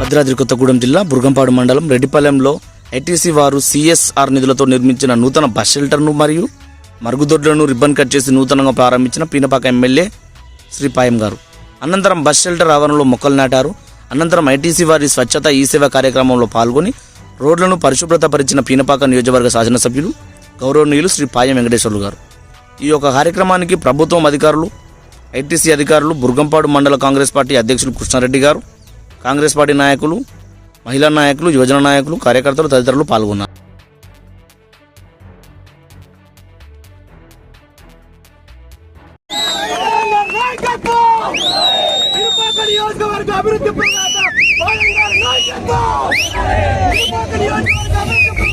భద్రాద్రి కొత్తగూడెం జిల్లా బుర్గంపాడు మండలం రెడ్డిపాలెంలో ఐటీసీ వారు సిఎస్ఆర్ నిధులతో నిర్మించిన నూతన బస్ షెల్టర్ను మరియు మరుగుదొడ్లను రిబ్బన్ కట్ చేసి నూతనంగా ప్రారంభించిన పీనపాక ఎమ్మెల్యే శ్రీ పాయం గారు. అనంతరం బస్ షెల్టర్ ఆవరణలో మొక్కలు నాటారు. అనంతరం ఐటీసీ వారి స్వచ్ఛత ఈ సేవ కార్యక్రమంలో పాల్గొని రోడ్లను పరిశుభ్రత పరిచిన పీనపాక నియోజకవర్గ శాసనసభ్యులు గౌరవనీయులు శ్రీ పాయం వెంకటేశ్వర్లు గారు. ఈ యొక్క కార్యక్రమానికి ప్రభుత్వం అధికారులు ఐటీసీ అధికారులు బుర్గంపాడు మండల కాంగ్రెస్ పార్టీ అధ్యక్షులు కృష్ణారెడ్డి గారు కాంగ్రెస్ పార్టీ నాయకులు మహిళా నాయకులు యువజన నాయకులు కార్యకర్తలు తదితరులు పాల్గొన్నారు. నియోజకవర్గ అభివృద్ధి నియోజకవర్గ అభివృద్ధి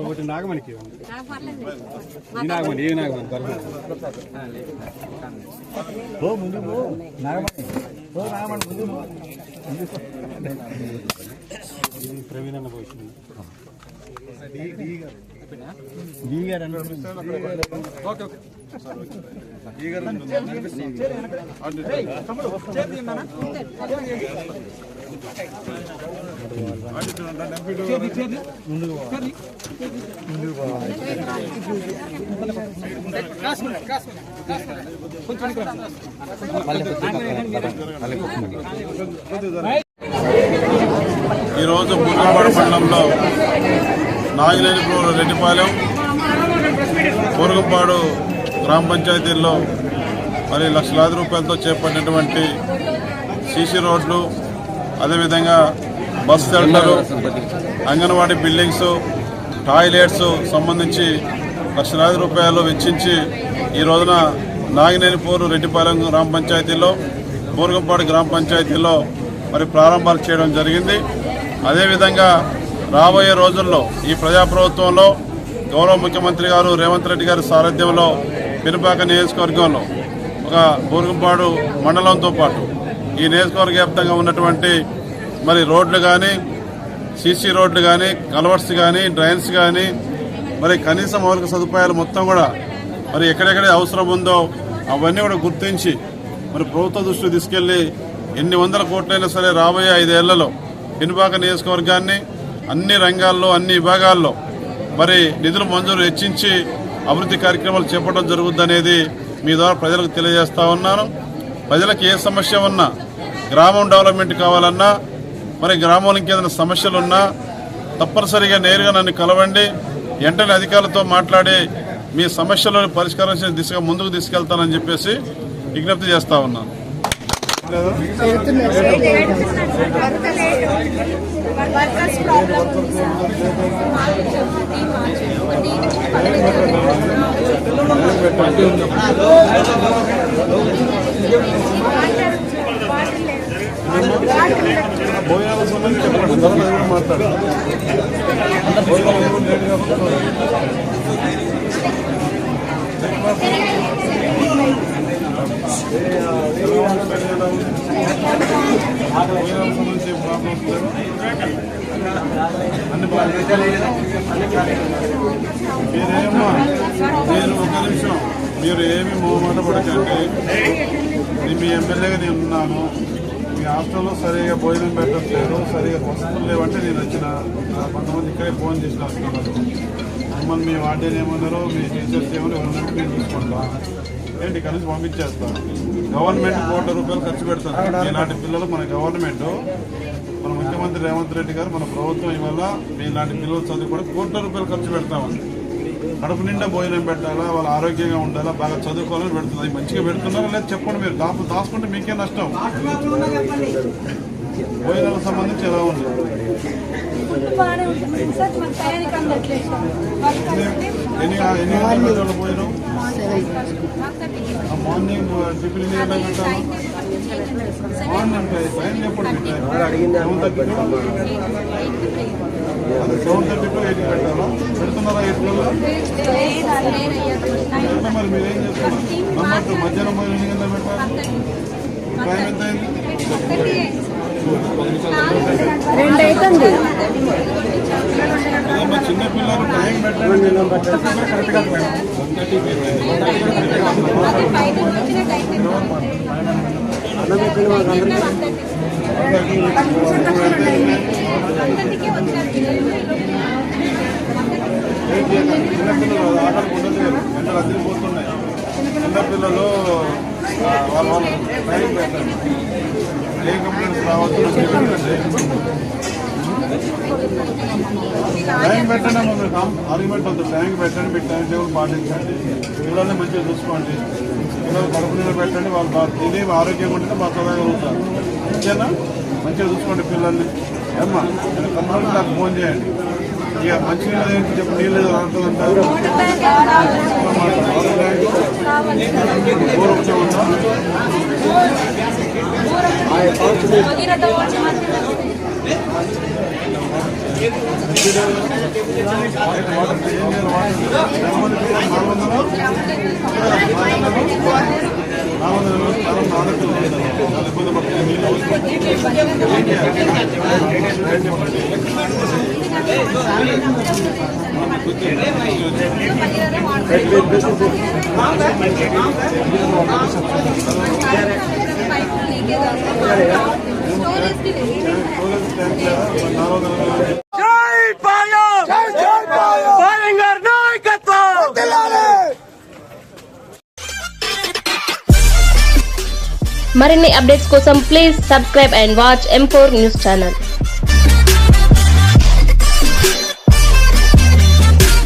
ఒకటి నాగమణికి ఈ నాగమణి ఈ నాగమణి పర్లేదు ఇది ప్రవీణ్ అన్న పోయింది ఈరోజు బుర్రపాడు మండలంలో నాగినేనిపూర్ రెడ్డిపాలెం బుర్గంపాడు గ్రామ పంచాయతీల్లో మరి లక్షలాది రూపాయలతో చేపట్టినటువంటి సీసీ రోడ్లు అదేవిధంగా bus centre anganwadi buildings toilets సంబంధించి లక్షలాది రూపాయలు వెచ్చించి ఈ రోజున నాగినేనిపూర్ రెడ్డిపాలెం గ్రామ పంచాయతీలో బూర్గంపాడు గ్రామ పంచాయతీలో మరి ప్రారంభాలు చేయడం జరిగింది. అదేవిధంగా రాబోయే రోజుల్లో ఈ ప్రజాప్రభుత్వంలో గౌరవ ముఖ్యమంత్రి గారు రేవంత్ రెడ్డి గారి సారథ్యంలో పెనుపాక నియోజకవర్గంలో ఒక బూర్గంపాడు మండలంతో పాటు ఈ నియోజకవర్గ వ్యాప్తంగా ఉన్నటువంటి మరి రోడ్లు కానీ సీసీ రోడ్లు కానీ కలవర్స్ కానీ డ్రైన్స్ కానీ మరి కనీస మౌలిక సదుపాయాలు మొత్తం కూడా మరి ఎక్కడెక్కడ అవసరం ఉందో అవన్నీ కూడా గుర్తించి మరి ప్రభుత్వ దృష్టికి తీసుకెళ్ళి ఎన్ని వందల కోట్లైనా సరే రాబోయే ఐదేళ్ళలో పెనుపాక నియోజకవర్గాన్ని అన్ని రంగాల్లో అన్ని విభాగాల్లో మరి నిధులు మంజూరు హెచ్చించి అభివృద్ధి కార్యక్రమాలు చేపట్టడం జరుగుద్దనేది మీ ద్వారా ప్రజలకు తెలియజేస్తా ఉన్నాను. ప్రజలకు ఏ సమస్య ఉన్నా గ్రామం డెవలప్మెంట్ కావాలన్నా మరి గ్రామానికి ఏదైనా సమస్యలున్నా తప్పనిసరిగా నేరుగా నన్ను కలవండి. వెంటనే అధికారులతో మాట్లాడి మీ సమస్యలను పరిష్కరించే దిశగా ముందుకు తీసుకెళ్తానని చెప్పేసి విజ్ఞప్తి చేస్తా ఉన్నాను. పెట్టండి భోజనాల సంబంధించి చెప్పండి తర్వాత కూడా అన్ని మీరేమో మీరు ఒక నిమిషం మీరు ఏమి మొహమాట పడకండి. నేను మీ ఎమ్మెల్యేగా నేను ఉన్నాను. మీ హాస్టల్లో సరిగా భోజనం పెట్టట్లేదు సరిగా వసతులు లేవంటే నేను వచ్చిన కొంతమంది ఇక్కడే ఫోన్ చేసి వస్తున్నారు మిమ్మల్ని మీ వార్డెన్ ఏమన్నారో మీ టీచర్స్ ఏమో ఎవరినంటే నేను చూసుకుంటా. ఏంటి ఇక్కడ నుంచి పంపించేస్తాను గవర్నమెంట్ కోట్ల రూపాయలు ఖర్చు పెడతాను ఇలాంటి పిల్లలు మన గవర్నమెంట్. మన ముఖ్యమంత్రి రేవంత్ రెడ్డి గారు మన ప్రభుత్వం ఇవాళ మీలాంటి పిల్లలు చదువుకోవడం కోట్ల రూపాయలు ఖర్చు పెడతామండి కడుపు నిండా భోజనం పెట్టాలా వాళ్ళు ఆరోగ్యంగా ఉండాలా బాగా చదువుకోవాలని పెడుతుంది మంచిగా పెడుతున్నారా లేదు చెప్పండి మీరు. దాపు దాచుకుంటే మీకే నష్టం. భోజనాలకు సంబంధించి ఎలా ఉంది? ఎన్ని ఎన్ని గంటల పెట్టాలి భోజనం? ఆ మార్నింగ్ టిఫిన్ ఎన్ని గంటలకు పెట్టాలి బాగుందంటే టైం ఎప్పుడు అదే సెవెన్ థర్టీ ఎయిట్ పెట్టాలా పెడుతున్నారా ఎయిట్లో అంటే మరి మీరు ఏం చేస్తున్నారు మధ్యాహ్నం మరి ఎన్ని గంటలు పెట్టాలి టైం ఎంత అదే పిల్లలు చిన్నపిల్లలు ఆటలు ఉండలేరు ఎండలు అదిరిపోతున్నాయి చిన్నపిల్లలు వాళ్ళ వాళ్ళ టైం పెట్టారు ఏ కంప్లైంట్స్ రావద్దు ట్యాంక్ పెట్టండి మమ్మల్ని ఆర్గ్యుమెంట్ వద్దు టైం పెట్టండి మీ టైం టేబుల్ పాటించండి పిల్లల్ని మంచిగా చూసుకోండి పిల్లలు కడుపు నీళ్ళు పెట్టండి వాళ్ళు తిని ఆరోగ్యంగా ఉంటే బాగా చదవగలుగుతారు ఓకేనా మంచిగా చూసుకోండి పిల్లల్ని. ఏమ్మా కంపల్సరీ నాకు ఫోన్ చేయండి. ఇక మంచి నీళ్ళు ఏంటి చెప్పి నీళ్ళు అంటుందంటారు ఊరు ఒకటే మరిన్ని అప్డేట్స్ కోసం please subscribe and watch M four news channel